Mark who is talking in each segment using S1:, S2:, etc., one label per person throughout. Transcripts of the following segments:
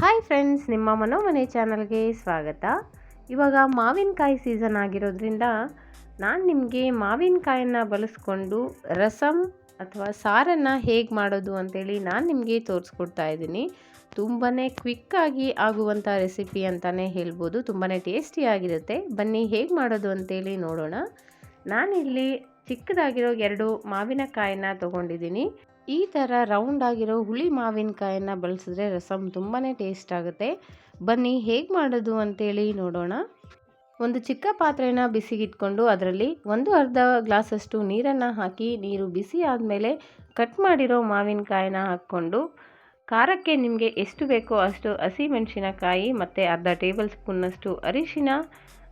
S1: Hi friends ನಿಮ್ಮ ಮನೋಮನೆ ಚಾನಲ್ಗೆ ಸ್ವಾಗತ. ಇವಾಗ ಮಾವಿನಕಾಯಿ ಸೀಸನ್ ಆಗಿರೋದ್ರಿಂದ ನಾನು ನಿಮಗೆ ಮಾವಿನಕಾಯನ್ನು ಬಳಸ್ಕೊಂಡು ರಸಮ್ ಅಥವಾ ಸಾರನ್ನು ಹೇಗೆ ಮಾಡೋದು ಅಂತೇಳಿ ನಾನು ನಿಮಗೆ ತೋರಿಸ್ಕೊಡ್ತಾ ಇದ್ದೀನಿ. ತುಂಬಾ ಕ್ವಿಕ್ಕಾಗಿ ಆಗುವಂಥ ರೆಸಿಪಿ ಅಂತಲೇ ಹೇಳ್ಬೋದು. ತುಂಬಾ ಟೇಸ್ಟಿಯಾಗಿರುತ್ತೆ ಬನ್ನಿ ಹೇಗೆ ಮಾಡೋದು ಅಂತೇಳಿ ನೋಡೋಣ. ನಾನಿಲ್ಲಿ ಚಿಕ್ಕದಾಗಿರೋ ಎರಡು ಮಾವಿನಕಾಯನ್ನ ತೊಗೊಂಡಿದ್ದೀನಿ. ಈ ಥರ ರೌಂಡ್ ಆಗಿರೋ ಹುಳಿ ಮಾವಿನಕಾಯನ್ನು ಬಳಸಿದ್ರೆ ರಸಮ್ ತುಂಬಾ ಟೇಸ್ಟ್ ಆಗುತ್ತೆ. ಬನ್ನಿ, ಹೇಗೆ ಮಾಡೋದು ಅಂತೇಳಿ ನೋಡೋಣ. ಒಂದು ಚಿಕ್ಕ ಪಾತ್ರೆನ ಬಿಸಿಗಿಟ್ಕೊಂಡು ಅದರಲ್ಲಿ ಒಂದು ಅರ್ಧ ಗ್ಲಾಸಷ್ಟು ನೀರನ್ನು ಹಾಕಿ, ನೀರು ಬಿಸಿ ಆದಮೇಲೆ ಕಟ್ ಮಾಡಿರೋ ಮಾವಿನಕಾಯಿನ ಹಾಕ್ಕೊಂಡು, ಖಾರಕ್ಕೆ ನಿಮಗೆ ಎಷ್ಟು ಬೇಕೋ ಅಷ್ಟು ಹಸಿಮೆಣಸಿನಕಾಯಿ ಮತ್ತು ಅರ್ಧ ಟೇಬಲ್ ಸ್ಪೂನ್ನಷ್ಟು ಅರಿಶಿನ,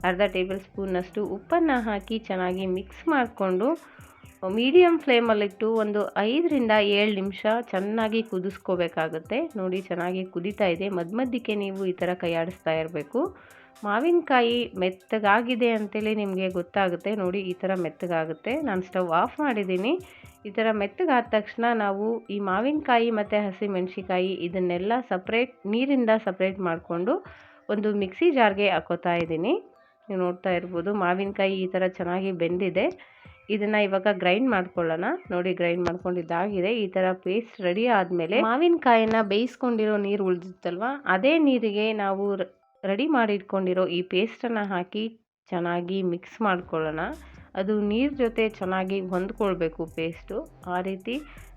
S1: ಅರ್ಧ ಟೇಬಲ್ ಸ್ಪೂನ್ನಷ್ಟು ಉಪ್ಪನ್ನು ಹಾಕಿ ಚೆನ್ನಾಗಿ ಮಿಕ್ಸ್ ಮಾಡಿಕೊಂಡು ಮೀಡಿಯಮ್ ಫ್ಲೇಮಲ್ಲಿಟ್ಟು ಒಂದು ಐದರಿಂದ ಏಳು ನಿಮಿಷ ಚೆನ್ನಾಗಿ ಕುದಿಸ್ಕೋಬೇಕಾಗುತ್ತೆ. ನೋಡಿ, ಚೆನ್ನಾಗಿ ಕುದೀತಾ ಇದೆ. ಮಧ್ಯ ಮಧ್ಯಕ್ಕೆ ನೀವು ಈ ಥರ ಕೈಯಾಡಿಸ್ತಾ ಇರಬೇಕು. ಮಾವಿನಕಾಯಿ ಮೆತ್ತಗಾಗಿದೆ ಅಂತೇಳಿ ನಿಮಗೆ ಗೊತ್ತಾಗುತ್ತೆ. ನೋಡಿ, ಈ ಥರ ಮೆತ್ತಗಾಗುತ್ತೆ. ನಾನು ಸ್ಟವ್ ಆಫ್ ಮಾಡಿದ್ದೀನಿ. ಈ ಥರ ಮೆತ್ತಗಾದ ತಕ್ಷಣ ನಾವು ಈ ಮಾವಿನಕಾಯಿ ಮತ್ತು ಹಸಿಮೆಣಸಿಕಾಯಿ ಇದನ್ನೆಲ್ಲ ಸಪ್ರೇಟ್ ನೀರಿಂದ ಸಪ್ರೇಟ್ ಮಾಡಿಕೊಂಡು ಒಂದು ಮಿಕ್ಸಿ ಜಾರ್ಗೆ ಹಾಕೋತಾ ಇದ್ದೀನಿ. ನೀವು ನೋಡ್ತಾ ಇರ್ಬೋದು, ಮಾವಿನಕಾಯಿ ಈ ಥರ ಚೆನ್ನಾಗಿ ಬೆಂದಿದೆ. ಇದನ್ನು ಇವಾಗ ಗ್ರೈಂಡ್ ಮಾಡ್ಕೊಳ್ಳೋಣ. ನೋಡಿ ಗ್ರೈಂಡ್ ಮಾಡ್ಕೊಂಡಿದ್ದಾಗಿದೆ ಈ ಥರ ಪೇಸ್ಟ್ ರೆಡಿ ಆದಮೇಲೆ ಮಾವಿನಕಾಯಿನ ಬೇಯಿಸ್ಕೊಂಡಿರೋ ನೀರು ಉಳಿದಿತ್ತಲ್ವ? ಅದೇ ನೀರಿಗೆ ನಾವು ರೆಡಿ ಮಾಡಿಟ್ಕೊಂಡಿರೋ ಈ ಪೇಸ್ಟನ್ನು ಹಾಕಿ ಚೆನ್ನಾಗಿ ಮಿಕ್ಸ್ ಮಾಡ್ಕೊಳ್ಳೋಣ. ಅದು ನೀರು ಜೊತೆ ಚೆನ್ನಾಗಿ ಹೊಂದ್ಕೊಳ್ಬೇಕು ಪೇಸ್ಟು ಆ ರೀತಿ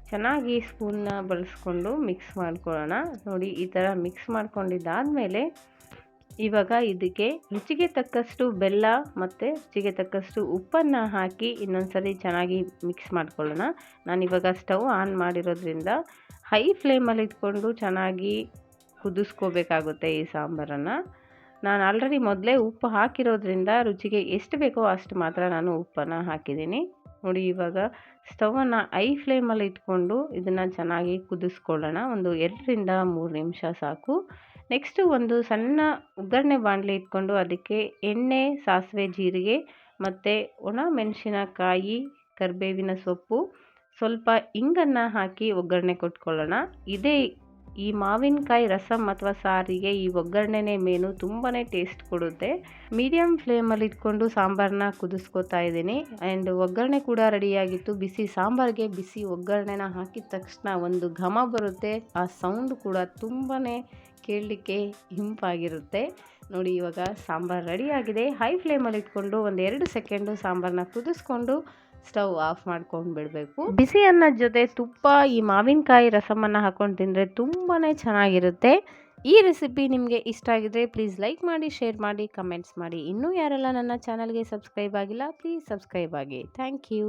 S1: ಚೆನ್ನಾಗಿ ಸ್ಪೂನ್ನ ಬಳಸ್ಕೊಂಡು ಮಿಕ್ಸ್ ಮಾಡ್ಕೊಳ್ಳೋಣ. ನೋಡಿ ಈ ಥರ ಮಿಕ್ಸ್ ಮಾಡ್ಕೊಂಡಿದ್ದಾದಮೇಲೆ ಇವಾಗ ಇದಕ್ಕೆ ರುಚಿಗೆ ತಕ್ಕಷ್ಟು ಬೆಲ್ಲ ಮತ್ತು ರುಚಿಗೆ ತಕ್ಕಷ್ಟು ಉಪ್ಪನ್ನು ಹಾಕಿ ಇನ್ನೊಂದ್ಸರಿ ಚೆನ್ನಾಗಿ ಮಿಕ್ಸ್ ಮಾಡ್ಕೊಳ್ಳೋಣ. ಇವಾಗ ಸ್ಟವ್ ಆನ್ ಮಾಡಿರೋದ್ರಿಂದ ಹೈ ಫ್ಲೇಮಲ್ಲಿ ಇಟ್ಕೊಂಡು ಚೆನ್ನಾಗಿ ಕುದಿಸ್ಕೋಬೇಕಾಗುತ್ತೆ ಈ ಸಾಂಬಾರನ್ನು. ನಾನು ಆಲ್ರೆಡಿ ಮೊದಲೇ ಉಪ್ಪು ಹಾಕಿರೋದ್ರಿಂದ ರುಚಿಗೆ ಎಷ್ಟು ಬೇಕೋ ಅಷ್ಟು ಮಾತ್ರ ನಾನು ಉಪ್ಪನ್ನು ಹಾಕಿದ್ದೀನಿ. ನೋಡಿ ಇವಾಗ ಸ್ಟವನ್ನು ಐ ಫ್ಲೇಮಲ್ಲಿ ಇಟ್ಕೊಂಡು ಇದನ್ನು ಚೆನ್ನಾಗಿ ಕುದಿಸ್ಕೊಳ್ಳೋಣ. ಒಂದು ಎರಡರಿಂದ ಮೂರು ನಿಮಿಷ ಸಾಕು. ನೆಕ್ಸ್ಟು ಒಂದು ಸಣ್ಣ ಒಗ್ಗರಣೆ ಬಾಣಲೆ ಇಟ್ಕೊಂಡು ಅದಕ್ಕೆ ಎಣ್ಣೆ, ಸಾಸಿವೆ, ಜೀರಿಗೆ ಮತ್ತು ಒಣ ಮೆಣಸಿನಕಾಯಿ, ಕರಿಬೇವಿನ ಸೊಪ್ಪು, ಸ್ವಲ್ಪ ಇಂಗನ್ನು ಹಾಕಿ ಒಗ್ಗರಣೆ ಕೊಟ್ಕೊಳ್ಳೋಣ. ಇದೇ ಈ ಮಾವಿನಕಾಯಿ ರಸಮ್ ಅಥವಾ ಸಾರಿಗೆ ಈ ಒಗ್ಗರಣೆನೇ ಮೇನು ತುಂಬಾ ಟೇಸ್ಟ್ ಕೊಡುತ್ತೆ. ಮೀಡಿಯಮ್ ಫ್ಲೇಮಲ್ಲಿ ಇಟ್ಕೊಂಡು ಸಾಂಬಾರನ್ನ ಕುದಿಸ್ಕೊತಾ ಇದ್ದೀನಿ. ಆ್ಯಂಡ್ ಒಗ್ಗರಣೆ ಕೂಡ ರೆಡಿಯಾಗಿತ್ತು ಬಿಸಿ ಸಾಂಬಾರಿಗೆ ಬಿಸಿ ಒಗ್ಗರಣೆನ ಹಾಕಿದ ತಕ್ಷಣ ಒಂದು ಘಮ ಬರುತ್ತೆ. ಆ ಸೌಂಡ್ ಕೂಡ ತುಂಬಾ ಕೇಳಲಿಕ್ಕೆ ಇಂಪಾಗಿರುತ್ತೆ. ನೋಡಿ ಇವಾಗ ಸಾಂಬಾರು ರೆಡಿಯಾಗಿದೆ ಹೈ ಫ್ಲೇಮಲ್ಲಿ ಇಟ್ಕೊಂಡು ಒಂದು ಎರಡು ಸೆಕೆಂಡು ಸಾಂಬಾರನ್ನ ಕುದಿಸ್ಕೊಂಡು ಸ್ಟವ್ ಆಫ್ ಮಾಡ್ಕೊಂಡು ಬಿಡಬೇಕು. ಬಿಸಿ ಅನ್ನದ ಜೊತೆ ತುಪ್ಪ, ಈ ಮಾವಿನಕಾಯಿ ರಸಮನ್ನು ಹಾಕೊಂಡು ತಿಂದರೆ ತುಂಬಾ ಚೆನ್ನಾಗಿರುತ್ತೆ. ಈ ರೆಸಿಪಿ ನಿಮಗೆ ಇಷ್ಟ ಆಗಿದ್ರೆ ಪ್ಲೀಸ್ ಲೈಕ್ ಮಾಡಿ, ಶೇರ್ ಮಾಡಿ, ಕಮೆಂಟ್ಸ್ ಮಾಡಿ. ಇನ್ನೂ ಯಾರೆಲ್ಲ ನನ್ನ ಚಾನಲ್ಗೆ ಸಬ್ಸ್ಕ್ರೈಬ್ ಆಗಿಲ್ಲ, ಪ್ಲೀಸ್ ಸಬ್ಸ್ಕ್ರೈಬ್ ಆಗಿ. Thank you.